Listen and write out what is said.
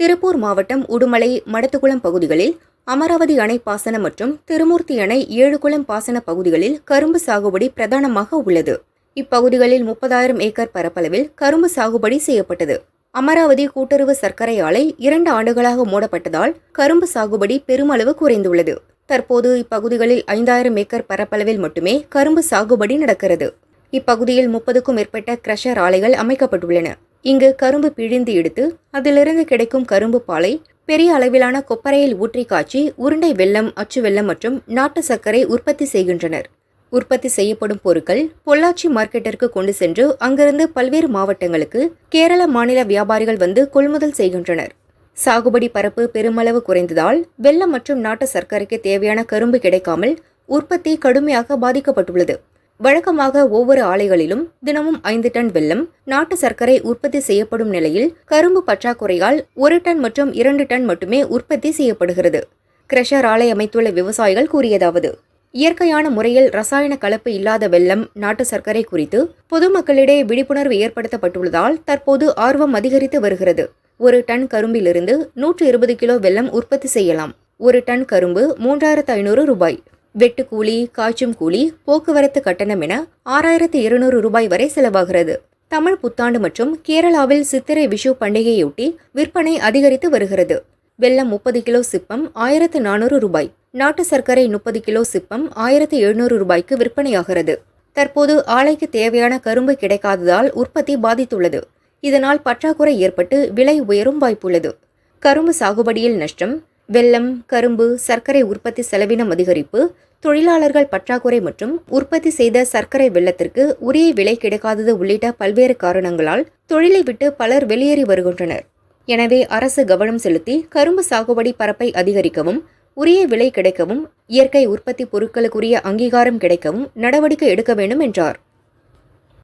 திருப்பூர் மாவட்டம் உடுமலை மடத்துக்குளம் பகுதிகளில் அமராவதி அணை பாசன மற்றும் திருமூர்த்தி அணை ஏழுகுளம் பாசன பகுதிகளில் கரும்பு சாகுபடி பிரதானமாக உள்ளது. இப்பகுதிகளில் முப்பதாயிரம் ஏக்கர் பரப்பளவில் கரும்பு சாகுபடி செய்யப்பட்டது. அமராவதி கூட்டுறவு சர்க்கரை ஆலை இரண்டு ஆண்டுகளாக மூடப்பட்டதால் கரும்பு சாகுபடி பெருமளவு குறைந்துள்ளது. தற்போது இப்பகுதிகளில் ஐந்தாயிரம் ஏக்கர் பரப்பளவில் மட்டுமே கரும்பு சாகுபடி நடக்கிறது. இப்பகுதியில் முப்பதுக்கும் மேற்பட்ட கிரஷர் ஆலைகள் அமைக்கப்பட்டுள்ளன. இங்கு கரும்பு பிழிந்து எடுத்து அதிலிருந்து கிடைக்கும் கரும்பு பாலை பெரிய அளவிலான கொப்பரையில் ஊற்றி காய்ச்சி உருண்டை வெள்ளம் அச்சு வெள்ளம் மற்றும் நாட்டு சர்க்கரை உற்பத்தி செய்கின்றனர். உற்பத்தி செய்யப்படும் பொருட்கள் பொள்ளாச்சி மார்க்கெட்டிற்கு கொண்டு சென்று அங்கிருந்து பல்வேறு மாவட்டங்களுக்கு கேரள மாநில வியாபாரிகள் வந்து கொள்முதல் செய்கின்றனர். சாகுபடி பரப்பு பெருமளவு குறைந்ததால் வெள்ளம் மற்றும் நாட்டு சர்க்கரைக்கு தேவையான கரும்பு கிடைக்காமல் உற்பத்தி கடுமையாக பாதிக்கப்பட்டுள்ளது. வழக்கமாக ஒவ்வொரு ஆலைகளிலும் தினமும் ஐந்து டன் வெல்லம் நாட்டு சர்க்கரை உற்பத்தி செய்யப்படும் நிலையில் கரும்பு பற்றாக்குறையால் ஒரு டன் மற்றும் இரண்டு டன் மட்டுமே உற்பத்தி செய்யப்படுகிறது. கிரஷர் ஆலை அமைத்துள்ள விவசாயிகள் கூறியதாவது இயற்கையான முறையில் ரசாயன கலப்பு இல்லாத வெல்லம் நாட்டு சர்க்கரை குறித்து பொதுமக்களிடையே விழிப்புணர்வு ஏற்படுத்தப்பட்டுள்ளதால் தற்போது ஆர்வம் அதிகரித்து வருகிறது. ஒரு டன் கரும்பிலிருந்து நூற்று இருபது கிலோ வெல்லம் உற்பத்தி செய்யலாம். ஒரு டன் கரும்பு மூன்றாயிரத்து ஐநூறு ரூபாய். வெட்டுக்கூலி காய்ச்சும் கூலி போக்குவரத்து கட்டணம் என ஆறாயிரத்து இருநூறு ரூபாய் வரை செலவாகிறது. தமிழ் புத்தாண்டு மற்றும் கேரளாவில் சித்திரை விஷு பண்டிகையொட்டி விற்பனை அதிகரித்து வருகிறது. வெள்ளம் முப்பது கிலோ சிப்பம் ஆயிரத்து நானூறு ரூபாய் நாட்டு சர்க்கரை முப்பது கிலோ சிப்பம் ஆயிரத்து எழுநூறு ரூபாய்க்கு விற்பனையாகிறது. தற்போது ஆலைக்கு தேவையான கரும்பு கிடைக்காததால் உற்பத்தி பாதித்துள்ளது. இதனால் பற்றாக்குறை ஏற்பட்டு விலை உயரும் வாய்ப்புள்ளது. கரும்பு சாகுபடியில் நஷ்டம் வெல்லம் கரும்பு சர்க்கரை உற்பத்தி செலவினம் அதிகரிப்பு தொழிலாளர்கள் பற்றாக்குறை மற்றும் உற்பத்தி செய்த சர்க்கரை வெள்ளத்திற்கு உரிய விலை கிடைக்காதது உள்ளிட்ட பல்வேறு காரணங்களால் தொழிலை விட்டு பலர் வெளியேறி வருகின்றனர். எனவே அரசு கவனம் செலுத்தி கரும்பு சாகுபடி பரப்பை அதிகரிக்கவும் உரிய விலை கிடைக்கவும் இயற்கை உற்பத்தி பொருட்களுக்குரிய அங்கீகாரம் கிடைக்கவும் நடவடிக்கை எடுக்க வேண்டும் என்றார்.